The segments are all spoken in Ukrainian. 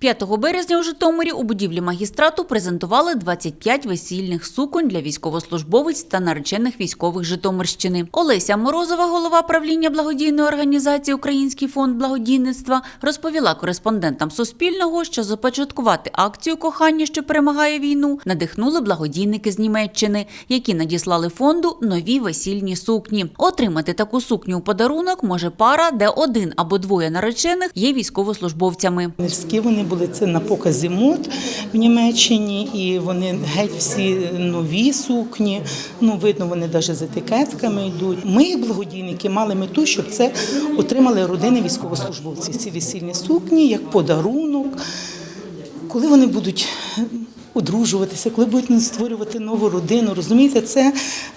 5 березня у Житомирі у будівлі магістрату презентували 25 весільних суконь для військовослужбовиць та наречених військових Житомирщини. Олеся Морозова, голова правління благодійної організації Український фонд благодійництва, розповіла кореспондентам Суспільного, що започаткувати акцію кохання, що перемагає війну, надихнули благодійники з Німеччини, які надіслали фонду нові весільні сукні. Отримати таку сукню у подарунок може пара, де один або двоє наречених є військовослужбовцями. Низькі вони були це на показі мод в Німеччині, і вони геть всі нові сукні. Ну, видно, вони навіть з етикетками йдуть. Ми, благодійники, мали мету, щоб це отримали родини військовослужбовців. Ці весільні сукні як подарунок. Коли вони будуть одружуватися, коли будуть створювати нову родину, розумієте, це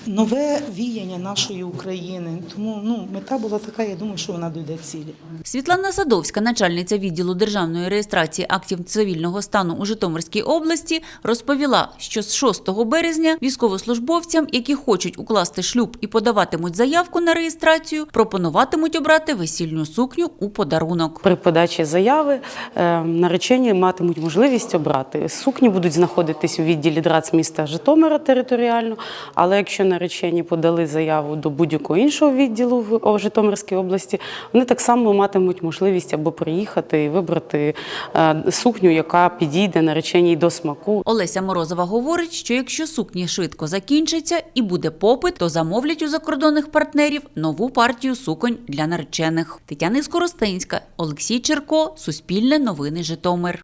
нове віяння нашої України. Тому ну, мета була така, я думаю, що вона дойде цілі. Світлана Садовська, начальниця відділу державної реєстрації актів цивільного стану у Житомирській області, розповіла, що з 6 березня військовослужбовцям, які хочуть укласти шлюб і подаватимуть заявку на реєстрацію, пропонуватимуть обрати весільну сукню у подарунок. При подачі заяви е, наречені матимуть можливість обрати. Сукні будуть знаходитись у відділі ДРАЦ міста Житомира територіально, але якщо наречені подали заяву до будь-якого іншого відділу в Житомирській області, вони так само матимуть можливість або приїхати і вибрати е, сукню, яка підійде нареченій до смаку. Олеся Морозова говорить, що якщо сукні швидко закінчаться і буде попит, то замовлять у закордонних партнерів нову партію суконь для наречених. Тетяна Скоростенська, Олексій Черко, Суспільне новини Житомир.